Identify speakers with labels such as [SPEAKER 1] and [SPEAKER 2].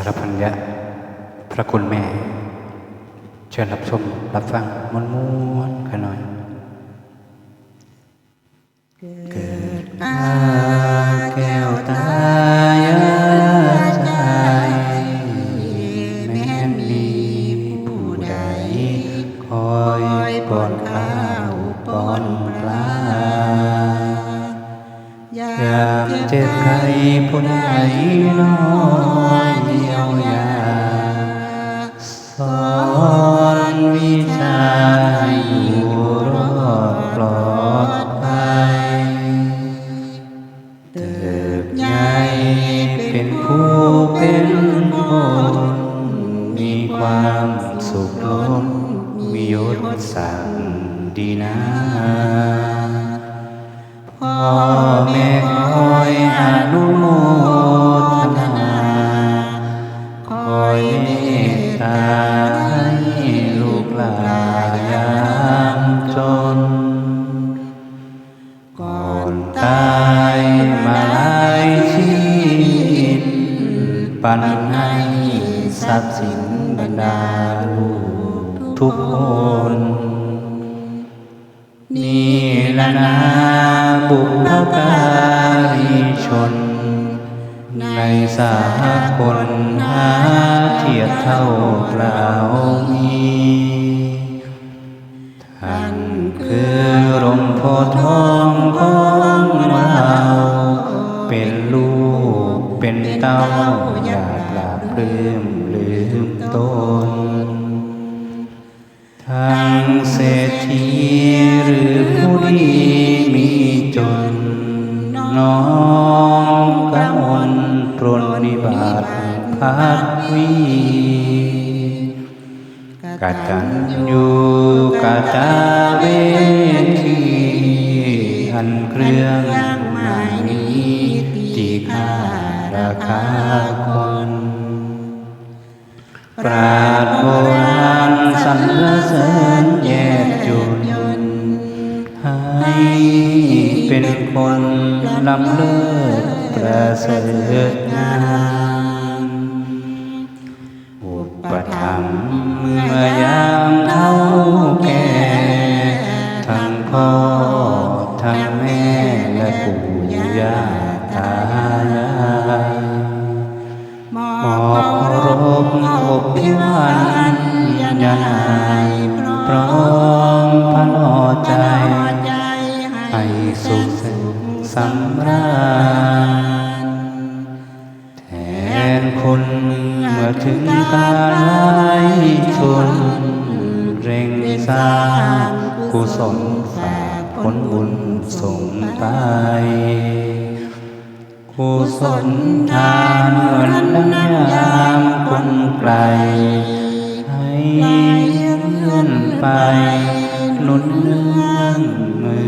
[SPEAKER 1] ารพันยะ พระคุณแม่ เชิญรับชมรับฟังมวนม้วนๆกันหน่อย เกิดมาแก้วตายาใจแม้นมีผู้ใด คอยปอนข้าวปอนปลายามเจ็บไข้ผู้ใดน้อย อนวิชาให้อยู่รอดปลอดภัยเติบใหญ่เป็นผู้เป็นคนมีความสุขล้นมียศสั่งดีนะพ่อแม่คอยอนุโม ปันให้ทรัพย์สินบรรดาลูกทุกคน นี่ละนาบุพการีชน ในสากลหาเทียบเท่าเปล่ามีท่านคือลมโพธิ์ ปราบปลื้มลืมตน ทั้งเศรษฐีหรือผู้ดีมีจน น้องกะมนปรนนิบาตพัดวีกตัญญูกตาเวทีอันเครื่องหมายนี้ที่ค่าราคา ปราดโบราณสรรเสริญแยกจุนให้เป็นคนลำเลิศประเสริฐงามอุปถัมภ์เมื่อยามเท่าแก่ทั้งพ่อทั้งแม่และปู่ย่าตายาย
[SPEAKER 2] มอ
[SPEAKER 1] หมอบร บอบพิวันยานายพร้อมพระนอใจ
[SPEAKER 2] ให้
[SPEAKER 1] สุขสำราญแทนคนเมื่อถึงการไว้ชน เร่งสร้างกุศลฝากผลบุญส่งไปกุศลทานเหมือนน้ำยา คนไกล ให้เลื่อนไปหนุนเนื่องมือ